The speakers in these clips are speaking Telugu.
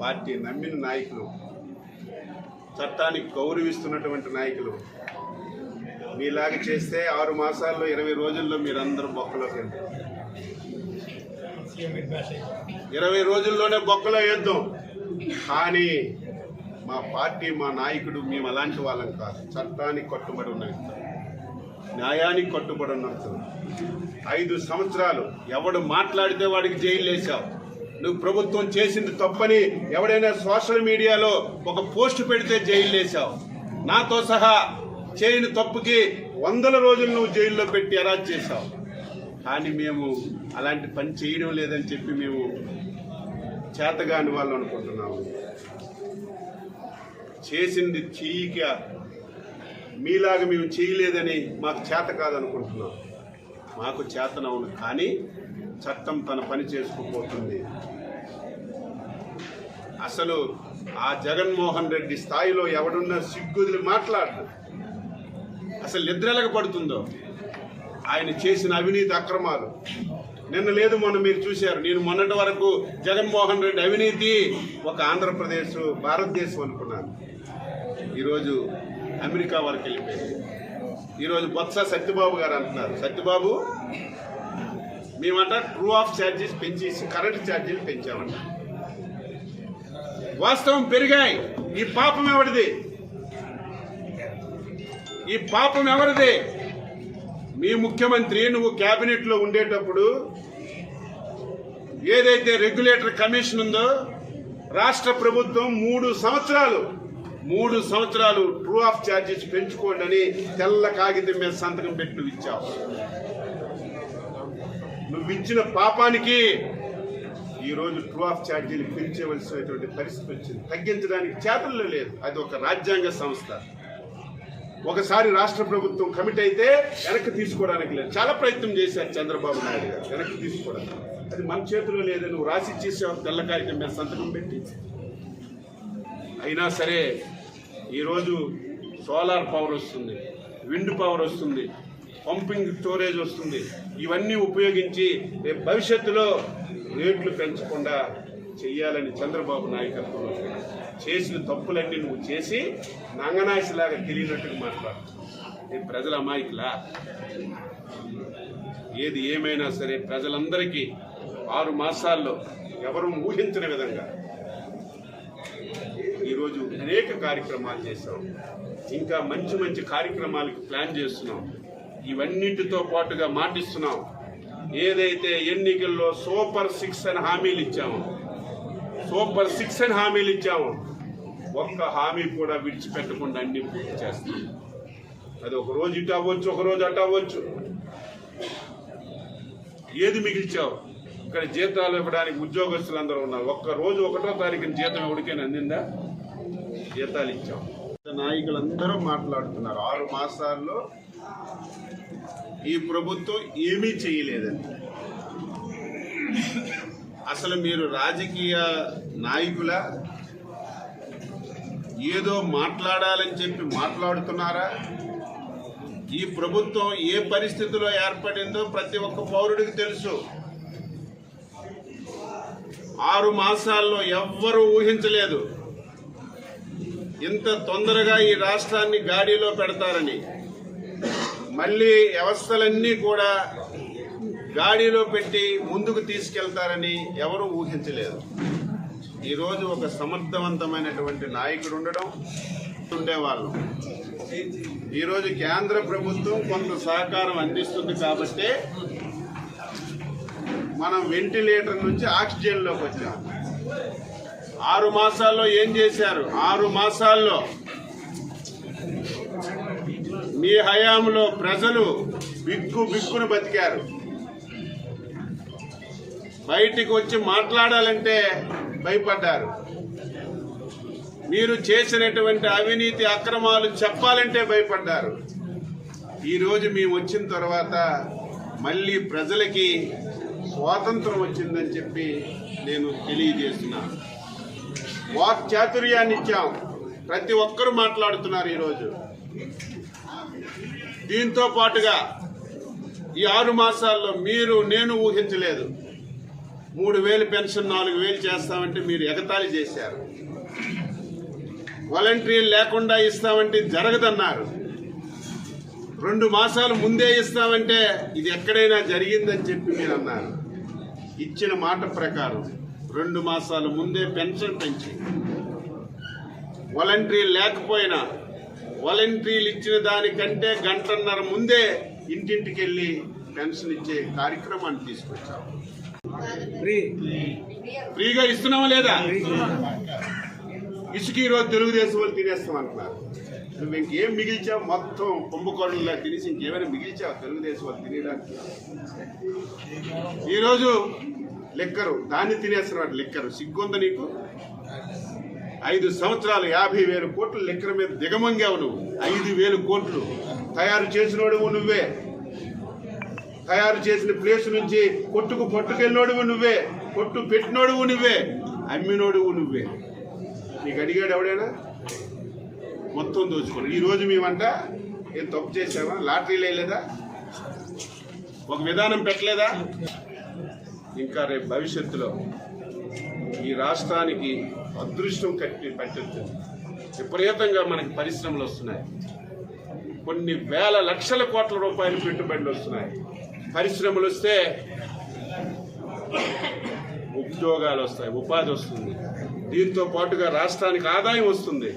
పార్టీ నమ్మిన నాయకులు చట్టానికి గౌరవిస్తున్నటువంటి నాయకులు మీలాగా చేస్తే ఆరు మాసాల్లో ఇరవై రోజుల్లో మీరందరూ బొక్కలోకి వెళ్తారు. ఇరవై రోజుల్లోనే బొక్కలో వేద్దాం. కానీ మా పార్టీ మా నాయకుడు మేము అలాంటి వాళ్ళం కాదు. చట్టానికి కట్టుబడి ఉన్న. న్యాయానికి కట్టుబడి ఉన్న. ఐదు సంవత్సరాలు ఎవడు మాట్లాడితే వాడికి జైలు వేసావు నువ్వు ప్రభుత్వం చేసింది తప్పని ఎవడైనా సోషల్ మీడియాలో ఒక పోస్ట్ పెడితే జైలు వేసావు నాతో సహా చేయని తప్పుకి వందల రోజులు నువ్వు జైల్లో పెట్టి అరాజ్ చేశావు. కానీ మేము అలాంటి పని చేయడం లేదని చెప్పి మేము చేతగాని వాళ్ళు అనుకుంటున్నాము. చేసింది చెయ్యిక మీలాగా మేము చేయలేదని మాకు చేత కాదనుకుంటున్నాం. మాకు చేతనవును. కానీ చట్టం తన పని చేసుకుపోతుంది. అసలు ఆ జగన్మోహన్ రెడ్డి స్థాయిలో ఎవడున్నా సిగ్గుదిలి మాట్లాడు అసలు నిద్రలకు పడుతుందో? ఆయన చేసిన అవినీతి అక్రమాలు. నిన్న లేదు మొన్న మీరు చూశారు. నేను మొన్నటి వరకు జగన్మోహన్ రెడ్డి అవినీతి ఒక ఆంధ్రప్రదేశ్ భారతదేశం అనుకున్నాను. ఈరోజు అమెరికా వరకు వెళ్ళిపోయింది. ఈరోజు బొత్స సత్యబాబు గారు అంటున్నారు. సత్యబాబు మేమంట ట్రూ ఆఫ్ ఛార్జెస్ పెంచేసి కరెంట్ ఛార్జీలు పెంచామంట వాస్తవం పెరిగాయి. ఈ పాపం ఎవరిది? ఈ పాపం ఎవరిది? మీ ముఖ్యమంత్రి నువ్వు క్యాబినెట్లో ఉండేటప్పుడు ఏదైతే రెగ్యులేటర్ కమిషన్ ఉందో రాష్ట్ర ప్రభుత్వం మూడు సంవత్సరాలు మూడు సంవత్సరాలు ట్రూ ఆఫ్ ఛార్జెస్ పెంచుకోండి అని తెల్ల కాగితం మీద సంతకం పెట్టి ఇచ్చావు. నువ్వు ఇచ్చిన పాపానికి ఈరోజు ట్రూ ఆఫ్ ఛార్జీలు పెంచవలసినటువంటి పరిస్థితి వచ్చింది. తగ్గించడానికి చేతల్లో లేదు. అది ఒక రాజ్యాంగ సంస్థ. ఒకసారి రాష్ట్ర ప్రభుత్వం కమిట్ అయితే వెనక్కి తీసుకోవడానికి లేదు. చాలా ప్రయత్నం చేశారు చంద్రబాబు నాయుడు గారు. వెనక్కి తీసుకోవడానికి. అది మన చేతిలో లేదు నువ్వు రాసి ఇచ్చేసావు. తెల్ల కాగితం మీద సంతకం పెట్టి. అయినా సరే ఈరోజు సోలార్ పవర్ వస్తుంది. విండ్ పవర్ వస్తుంది. పంపింగ్ స్టోరేజ్ వస్తుంది. ఇవన్నీ ఉపయోగించి రేపు భవిష్యత్తులో రేట్లు పెంచకుండా చెయ్యాలని చంద్రబాబు నాయకత్వంలో చేసిన తప్పులన్నీ నువ్వు చేసి నంగనాశిలాగా తెలియనట్టుగా మాట్లాడు. ఈ ప్రజల అమాయకులా? ఏది ఏమైనా సరే ప్రజలందరికీ ఆరు మాసాల్లో ఎవరు ఊహించిన విధంగా ఈరోజు అనేక కార్యక్రమాలు చేశాం. ఇంకా మంచి మంచి కార్యక్రమాలకు ప్లాన్ చేస్తున్నాం. ఇవన్నిటితో పాటుగా మాటిస్తున్నాం. ఏదైతే ఎన్నికల్లో సూపర్ సిక్స్ అని హామీలు ఇచ్చాము సూపర్ సిక్స్ అని హామీలు ఇచ్చాము ఒక్క హామీ కూడా విడిచిపెట్టకుండా అన్ని పూర్తి చేస్తాం అది ఒక రోజు ఇటు అవ్వచ్చు ఒక రోజు అటు అవ్వచ్చు. ఏది మిగిల్చావు? ఇక్కడ జీతాలు ఇవ్వడానికి ఉద్యోగస్తులు అందరూ ఉన్నారు. ఒక్క రోజు ఒకటో తారీఖున జీతం ఎవరికైనా అందిందా? జీతాలు ఇచ్చాం. నాయకులందరూ మాట్లాడుతున్నారు. ఆరు మాసాల్లో ఈ ప్రభుత్వం ఏమీ చేయలేదని అసలు మీరు రాజకీయ నాయకుల ఏదో మాట్లాడాలని చెప్పి మాట్లాడుతున్నారా? ఈ ప్రభుత్వం ఏ పరిస్థితిలో ఏర్పడిందో ప్రతి ఒక్క పౌరుడికి తెలుసు. ఆరు మాసాల్లో ఎవ్వరూ ఊహించలేదు. ఇంత తొందరగా ఈ రాష్ట్రాన్ని గాడిలో పెడతారని. మళ్ళీ వ్యవస్థలన్నీ కూడా గాడిలో పెట్టి ముందుకు తీసుకెళ్తారని ఎవరూ ఊహించలేదు. ఈరోజు ఒక సమర్థవంతమైనటువంటి నాయకుడు ఉండడం ఉండేవాళ్ళం. ఈరోజు కేంద్ర ప్రభుత్వం కొంత సహకారం అందిస్తుంది కాబట్టి మనం వెంటిలేటర్ నుంచి ఆక్సిజన్లోకి వచ్చాం. ఆరు మాసాల్లో ఏం చేశారు? ఆరు మాసాల్లో మీ హయాంలో ప్రజలు బిగ్గు బిగ్గును బతికారు. బయటికి వచ్చి మాట్లాడాలంటే భయపడ్డారు. మీరు చేసినటువంటి అవినీతి అక్రమాలు చెప్పాలంటే భయపడ్డారు. ఈరోజు మేము వచ్చిన తర్వాత మళ్ళీ ప్రజలకి స్వాతంత్రం వచ్చిందని చెప్పి నేను తెలియజేస్తున్నాను వాక్ చాతుర్యాన్ని ఇచ్చాం ప్రతి ఒక్కరూ మాట్లాడుతున్నారు ఈరోజు దీంతో పాటుగా ఈ ఆరు మాసాల్లో మీరు నేను ఊహించలేదు. మూడు వేలు పెన్షన్ నాలుగు వేలు చేస్తామంటే మీరు ఎగతాళి చేశారు. వాలంటీర్ లేకుండా ఇస్తామంటే జరగదన్నారు. రెండు మాసాలు ముందే ఇస్తామంటే ఇది ఎక్కడైనా జరిగిందని చెప్పి మీరు అన్నారు. ఇచ్చిన మాట ప్రకారం రెండు మాసాల ముందే పెన్షన్ పెంచి వాలంటీర్ లేకపోయినా వాలంటీర్లు ఇచ్చిన దానికంటే గంటన్నర ముందే ఇంటింటికి వెళ్ళి పెన్షన్ ఇచ్చే కార్యక్రమాన్ని తీసుకొచ్చాం. ఫ్రీ. ఫ్రీగా ఇస్తున్నావా లేదా? ఇసుక ఈరోజు తెలుగుదేశం వాళ్ళు తినేస్తాం అంటున్నారు నువ్వు ఇంకేం మిగిల్చావు? మొత్తం కుంభకోణంలో తినేసి ఇంకేమైనా మిగిల్చావు? తెలుగుదేశం వాళ్ళు తినేయడానికి. ఈరోజు లెక్కరు దాన్ని తినేస్తున్నారు లెక్కరు. సిగ్గుందా నీకు? ఐదు సంవత్సరాలు యాభై వేల కోట్లు లెక్కల మీద దిగమంగావు నువ్వు. ఐదు వేలు కోట్లు తయారు చేసినోడువు నువ్వే. తయారు చేసిన ప్లేస్ నుంచి కొట్టుకు పట్టుకెళ్ళినోడువు నువ్వే. కొట్టు పెట్టినోడువు నువ్వే. అమ్మినోడువు నువ్వే. నీకు అడిగాడు ఎవడైనా? మొత్తం దోచుకోడు. ఈరోజు మేమంట ఏం తప్పు చేసామా లాటరీలు వేయలేదా ఒక విధానం పెట్టలేదా? ఇంకా రేపు భవిష్యత్తులో ఈ రాష్ట్రానికి అదృష్టం కట్టి పట్టింది విపరీతంగా మనకి పరిశ్రమలు వస్తున్నాయి. కొన్ని వేల లక్షల కోట్ల రూపాయలు పెట్టుబడులు వస్తున్నాయి. పరిశ్రమలు వస్తే ఉద్యోగాలు వస్తాయి ఉపాధి వస్తుంది. దీంతో పాటుగా రాష్ట్రానికి ఆదాయం వస్తుంది.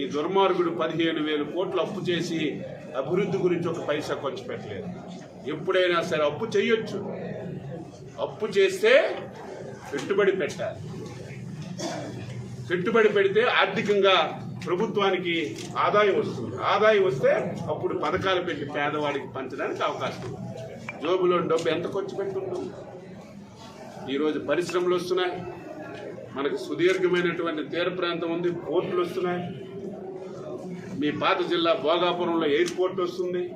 ఈ దుర్మార్గుడు పదిహేను వేల కోట్లు అప్పు చేసి అభివృద్ధి గురించి ఒక పైసా ఖర్చు పెట్టలేదు. ఎప్పుడైనా సరే అప్పు చేయొచ్చు అప్పు చేస్తే పెట్టుబడి పెట్టాలి. పెట్టుబడి పెడితే ఆర్థికంగా ప్రభుత్వానికి ఆదాయం వస్తుంది. ఆదాయం వస్తే అప్పుడు పథకాలు పెట్టి పేదవాడికి పంచడానికి అవకాశం ఉంది. జోబులో డబ్బు ఎంత ఖర్చు పెట్టుకుంటాం ఈరోజు పరిశ్రమలు వస్తున్నాయి. మనకు సుదీర్ఘమైనటువంటి తీర ప్రాంతం ఉంది. పోర్టులు వస్తున్నాయి. మీ పాత జిల్లా భోగాపురంలో ఎయిర్పోర్ట్ వస్తుంది.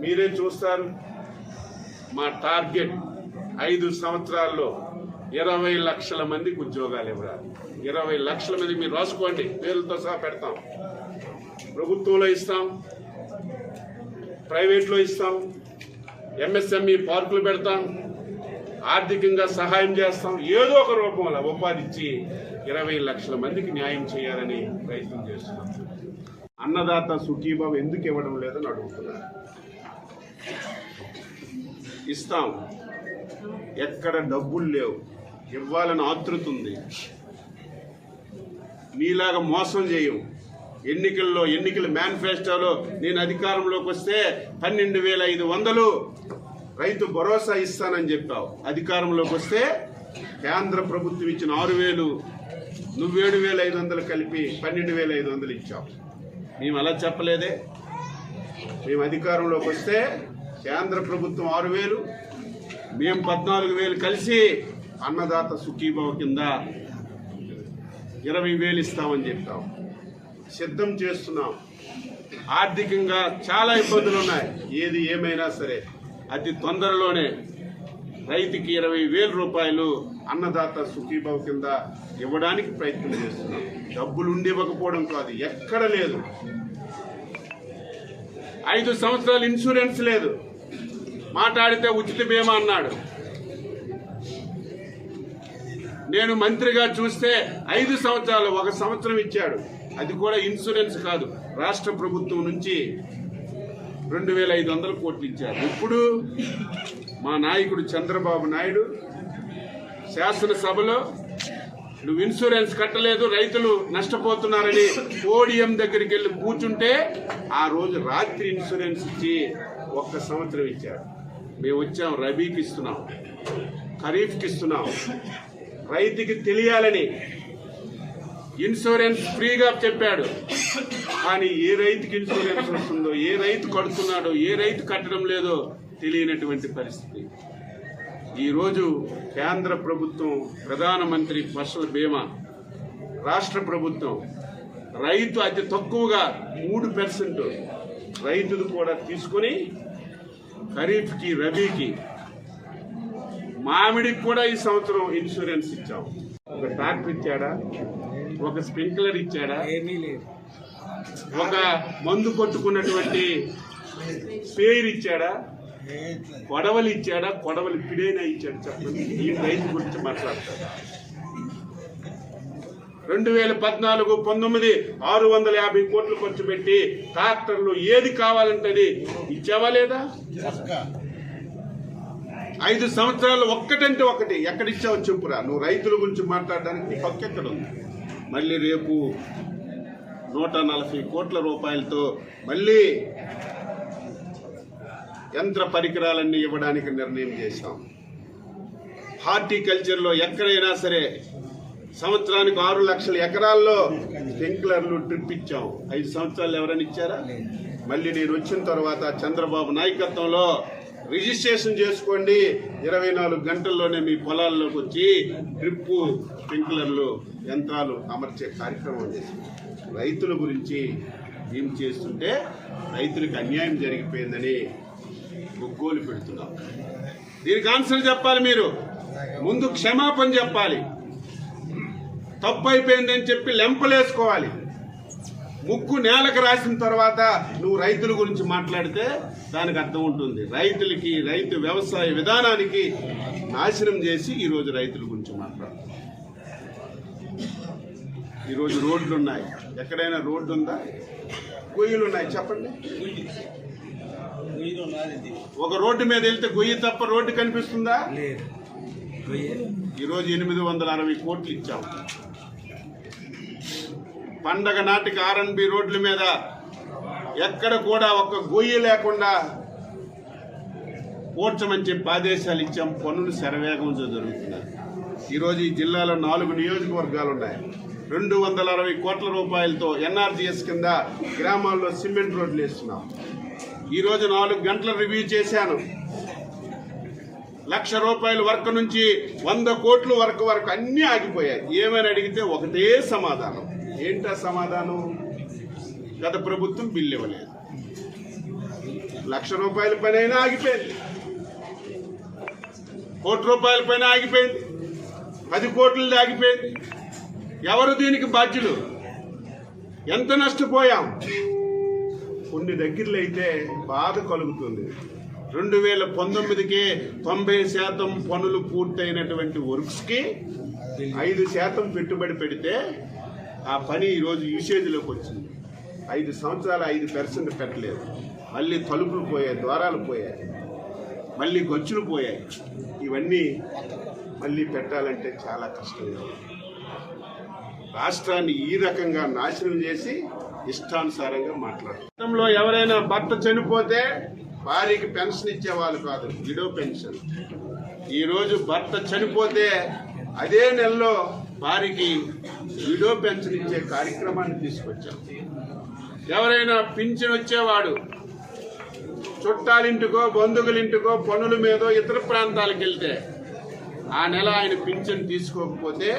మీరే చూస్తారు. మా టార్గెట్ ఐదు సంవత్సరాల్లో ఇరవై లక్షల మందికి ఉద్యోగాలు ఇవ్వాలి ఇరవై లక్షల మంది మీరు రాసుకోండి పేర్లతో సహా పెడతాం. ప్రభుత్వంలో ఇస్తాం ప్రైవేట్లో ఇస్తాం ఎంఎస్ఎంఈ పార్కులు పెడతాం ఆర్థికంగా సహాయం చేస్తాం. ఏదో ఒక రూపంలో ఉపాధి ఇచ్చి ఇరవై లక్షల మందికి న్యాయం చేయాలని ప్రయత్నం చేస్తున్నాం. అన్నదాత సుఖీబాబు ఎందుకు ఇవ్వడం లేదని అడుగుతున్నారు. ఇస్తాం. ఎక్కడ డబ్బులు లేవు. ఇవ్వాలని ఆతృత ఉంది. మీలాగా మోసం చేయవు ఎన్నికల్లో ఎన్నికల మేనిఫెస్టోలో నేను అధికారంలోకి వస్తే పన్నెండు వేల ఐదు వందలు రైతు భరోసా ఇస్తానని చెప్పావు. అధికారంలోకి వస్తే కేంద్ర ప్రభుత్వం ఇచ్చిన ఆరు వేలు నువ్వేడు వేల ఐదు వందలు కలిపి పన్నెండు వేల ఐదు వందలు ఇచ్చావు. మేము అలా చెప్పలేదే. మేము అధికారంలోకి వస్తే కేంద్ర ప్రభుత్వం ఆరు వేలు మేము పద్నాలుగు వేలు కలిసి అన్నదాత సుఖీభావ కింద ఇరవై వేలు ఇస్తామని చెప్పాం. సిద్ధం చేస్తున్నాం. ఆర్థికంగా చాలా ఇబ్బందులు ఉన్నాయి. ఏది ఏమైనా సరే అతి తొందరలోనే రైతుకి ఇరవై వేల రూపాయలు అన్నదాత సుఖీభావ కింద ఇవ్వడానికి ప్రయత్నం చేస్తున్నాం. డబ్బులు ఉండి ఇవ్వకపోవడం కాదు ఎక్కడ లేదు. ఐదు సంవత్సరాలు ఇన్సూరెన్స్ లేదు. మాట్లాడితే ఉచిత బీమా అన్నాడు. నేను మంత్రిగా చూస్తే ఐదు సంవత్సరాలు ఒక సంవత్సరం ఇచ్చాడు. అది కూడా ఇన్సూరెన్స్ కాదు. రాష్ట్ర ప్రభుత్వం నుంచి రెండు వేల ఐదు వందల కోట్లు ఇచ్చారు. ఇప్పుడు మా నాయకుడు చంద్రబాబు నాయుడు శాసనసభలో నువ్వు ఇన్సూరెన్స్ కట్టలేదు రైతులు నష్టపోతున్నారని పోడియం దగ్గరికి వెళ్ళి కూర్చుంటే ఆ రోజు రాత్రి ఇన్సూరెన్స్ ఇచ్చి ఒక్క సంవత్సరం ఇచ్చాడు మేము వచ్చాం రబీకి ఇస్తున్నాం ఖరీఫ్కి ఇస్తున్నాం. రైతుకి తెలియాలని ఇన్సూరెన్స్ ఫ్రీగా చెప్పాడు. కానీ ఏ రైతుకి ఇన్సూరెన్స్ వస్తుందో ఏ రైతు కడుతున్నాడో ఏ రైతు కట్టడం లేదో తెలియనటువంటి పరిస్థితి. ఈరోజు కేంద్ర ప్రభుత్వం ప్రధానమంత్రి ఫసల్ బీమా రాష్ట్ర ప్రభుత్వం రైతు అతి తక్కువగా మూడు పర్సెంట్ రైతులు కూడా తీసుకొని ఖరీఫ్కి రబీకి మామిడికి కూడా ఈ సంవత్సరం ఇన్సూరెన్స్ ఇచ్చాం ఒక ట్రాక్టర్ ఇచ్చాడా? ఒక స్ప్రింక్లర్ ఇచ్చాడా? ఏమీ లేదు. ఒక మందు కొట్టుకున్నటువంటి స్పేర్ ఇచ్చాడా? కొడవలి ఇచ్చాడా? కొడవలి పిడైనా ఇచ్చాడు చెప్పండి. ఈ రైతు గురించి మాట్లాడతారు రెండు వేల పద్నాలుగు పంతొమ్మిది ఆరు వందల యాభై కోట్లు ఖర్చు పెట్టి ట్రాక్టర్లు ఏది కావాలంటే అది ఇచ్చావా లేదా? ఐదు సంవత్సరాలు ఒక్కటంటే ఒకటి ఎక్కడ ఇచ్చావో చెప్పురా. నువ్వు రైతుల గురించి మాట్లాడడానికి నీకు హక్కు ఎక్కడ ఉంది? మళ్ళీ రేపు నూట నలభై కోట్ల రూపాయలతో మళ్ళీ యంత్ర పరికరాలన్నీ ఇవ్వడానికి నిర్ణయం చేశాం. హార్టికల్చర్లో ఎక్కడైనా సరే సంవత్సరానికి ఆరు లక్షల ఎకరాల్లో స్ప్రింక్లర్లు డ్రిప్ ఇచ్చాం. ఐదు సంవత్సరాలు ఎవరైనా ఇచ్చారా? మళ్ళీ నేను వచ్చిన తర్వాత చంద్రబాబు నాయకత్వంలో రిజిస్ట్రేషన్ చేసుకోండి. ఇరవై నాలుగు గంటల్లోనే మీ పొలాల్లోకి వచ్చి డ్రిప్పు స్ప్రింక్లర్లు యంత్రాలు అమర్చే కార్యక్రమం చేసి రైతుల గురించి ఏం చేస్తుంటే రైతులకు అన్యాయం జరిగిపోయిందని గొగ్గోలు పెడుతున్నాం. దీనికి ఆన్సర్ చెప్పాలి మీరు. ముందు క్షమాపణ చెప్పాలి. తప్పు అయిపోయిందని చెప్పి లెంపలేసుకోవాలి. ముక్కు నేలకు రాసిన తర్వాత నువ్వు రైతుల గురించి మాట్లాడితే దానికి అర్థం ఉంటుంది. రైతులకి రైతు వ్యవసాయ విధానానికి నాశనం చేసి ఈరోజు రైతుల గురించి మాట్లాడు ఈరోజు రోడ్లు ఉన్నాయి ఎక్కడైనా రోడ్డు ఉందా గొయ్యలు ఉన్నాయి చెప్పండి. ఒక రోడ్డు మీద వెళ్తే గొయ్యి తప్ప రోడ్డు కనిపిస్తుందా? ఈరోజు ఎనిమిది వందల అరవై కోట్లు ఇచ్చాం. పండగ నాటికి ఆర్ఎన్బి రోడ్ల మీద ఎక్కడ కూడా ఒక గొయ్యి లేకుండా పోడ్చమని చెప్పి ఆదేశాలు ఇచ్చాం. పనులు శరవేగంతో జరుగుతున్నాయి ఈరోజు ఈ జిల్లాలో నాలుగు నియోజకవర్గాలు ఉన్నాయి. రెండు వందల అరవై కోట్ల రూపాయలతో ఎన్ఆర్జీఎస్ కింద గ్రామాల్లో సిమెంట్ రోడ్లు వేస్తున్నాం. ఈరోజు నాలుగు గంటల రివ్యూ చేశాను. లక్ష రూపాయల వరకు నుంచి వంద కోట్ల వరకు వరకు అన్నీ ఆగిపోయాయి. ఏమని అడిగితే ఒకటే సమాధానం. ఏంటా సమాధానం? గత ప్రభుత్వం బిల్లు ఇవ్వలేదు. లక్ష రూపాయల పని అయినా ఆగిపోయింది. కోటి రూపాయల పైన ఆగిపోయింది. పది కోట్లు ఆగిపోయింది ఎవరు దీనికి బాధ్యులు? ఎంత నష్టపోయాం? కొన్ని దగ్గరలో అయితే బాధ కలుగుతుంది. రెండు వేల పంతొమ్మిదికి తొంభై శాతం పనులు పూర్తయినటువంటి వర్క్స్కి ఐదు శాతం పెట్టుబడి పెడితే ఆ పని ఈరోజు యూసేజ్లోకి వచ్చింది. ఐదు సంవత్సరాలు ఐదు పర్సెంట్ పెట్టలేదు. మళ్ళీ తలుపులు పోయాయి ద్వారాలు పోయాయి. మళ్ళీ గొచ్చులు పోయాయి. ఇవన్నీ మళ్ళీ పెట్టాలంటే చాలా కష్టంగా ఉంది రాష్ట్రాన్ని ఈ రకంగా నాశనం చేసి ఇష్టానుసారంగా మాట్లాడుతారు గతంలో ఎవరైనా భర్త చనిపోతే భార్యకి పెన్షన్ ఇచ్చేవాళ్ళు కాదు విడో పెన్షన్. ఈ రోజు భర్త చనిపోతే అదే నెలలో భార్యకి విడో పెన్షన్ ఇచ్చే కార్యక్రమాన్ని తీసుకొచ్చాం. ఎవరైనా పింఛన్ వచ్చేవాడు చుట్టాలింటికో బంధువులింటికో పనుల మీదో ఇతర ప్రాంతాలకు వెళ్తే ఆ నెల ఆయన పింఛన్ తీసుకోకపోతే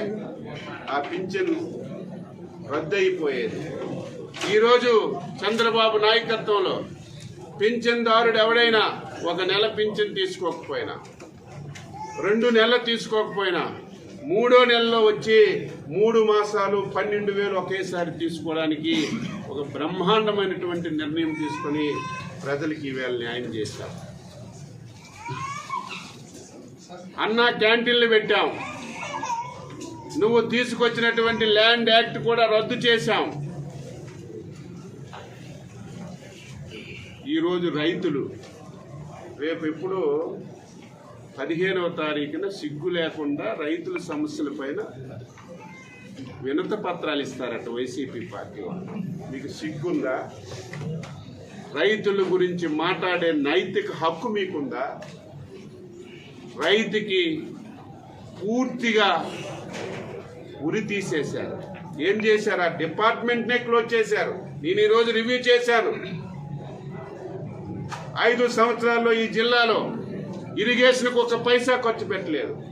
ఆ పింఛన్ రద్దయిపోయేది. ఈరోజు చంద్రబాబు నాయకత్వంలో పింఛన్దారుడు ఎవడైనా ఒక నెల పింఛన్ తీసుకోకపోయినా రెండు నెలలు తీసుకోకపోయినా మూడో నెలలో వచ్చి మూడు మాసాలు పన్నెండు వేలు ఒకేసారి తీసుకోవడానికి ఒక బ్రహ్మాండమైనటువంటి నిర్ణయం తీసుకొని ప్రజలకి ఈవేళ న్యాయం చేశారు అన్న క్యాంటీన్లు పెట్టాం. నువ్వు తీసుకొచ్చినటువంటి ల్యాండ్ యాక్ట్ కూడా రద్దు చేశాం. ఈరోజు రైతులు రేపు ఎప్పుడు పదిహేనవ తారీఖున సిగ్గు లేకుండా రైతుల సమస్యల పైన వినత పత్రాలు ఇస్తారట వైసీపీ పార్టీ మీకు సిగ్గుందా? రైతుల గురించి మాట్లాడే నైతిక హక్కు మీకుందా? రైతుకి పూర్తిగా ఉరి తీసేశారు. ఏం చేశారు? ఆ డిపార్ట్మెంట్నే క్లోజ్ చేశారు. నేను ఈరోజు రివ్యూ చేశాను. ఐదు సంవత్సరాల్లో ఈ జిల్లాలో ఇరిగేషన్కు ఒక పైసా ఖర్చు పెట్టలేదు.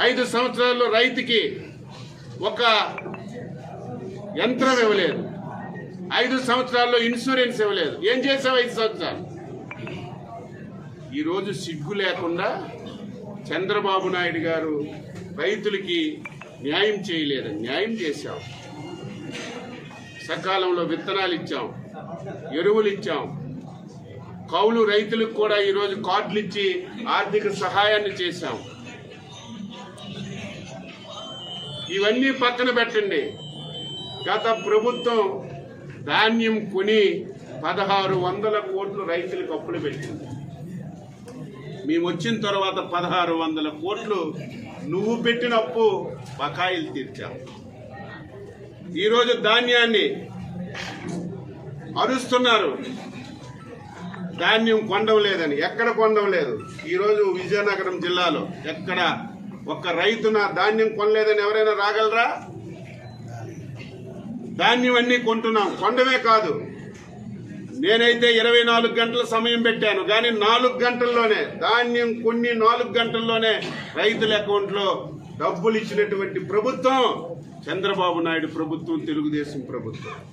ఐదు సంవత్సరాల్లో రైతుకి ఒక యంత్రం ఇవ్వలేదు. ఐదు సంవత్సరాల్లో ఇన్సూరెన్స్ ఇవ్వలేదు. ఏం చేసావు ఐదు సంవత్సరాలు? ఈరోజు సిగ్గు లేకుండా చంద్రబాబు నాయుడు గారు రైతులకి న్యాయం చేయలేదు న్యాయం చేశాం. సకాలంలో విత్తనాలు ఇచ్చాం. ఎరువులు ఇచ్చాం. కౌలు రైతులకు కూడా ఈరోజు కార్డులు ఇచ్చి ఆర్థిక సహాయాన్ని చేశాం. ఇవన్నీ పక్కన పెట్టండి. గత ప్రభుత్వం ధాన్యం కొని పదహారు వందల కోట్లు రైతులకు అప్పులు పెట్టింది. మేము వచ్చిన తర్వాత పదహారు వందల కోట్లు నువ్వు పెట్టిన అప్పు బకాయిలు తీర్చావు ఈరోజు ధాన్యాన్ని అరుస్తున్నారు. ధాన్యం కొండవలేదని. ఎక్కడ కొండవలేదు? ఈరోజు విజయనగరం జిల్లాలో. ఎక్కడ ఒక్క రైతు నా ధాన్యం కొనలేదని ఎవరైనా రాగలరా? ధాన్యం అన్ని కొంటున్నాం. కొండమే కాదు. నేనైతే ఇరవై నాలుగు గంటల సమయం పెట్టాను. కానీ నాలుగు గంటల్లోనే ధాన్యం కొన్ని నాలుగు గంటల్లోనే రైతుల అకౌంట్లో డబ్బులు ఇచ్చినటువంటి ప్రభుత్వం చంద్రబాబు నాయుడు ప్రభుత్వం తెలుగుదేశం ప్రభుత్వం.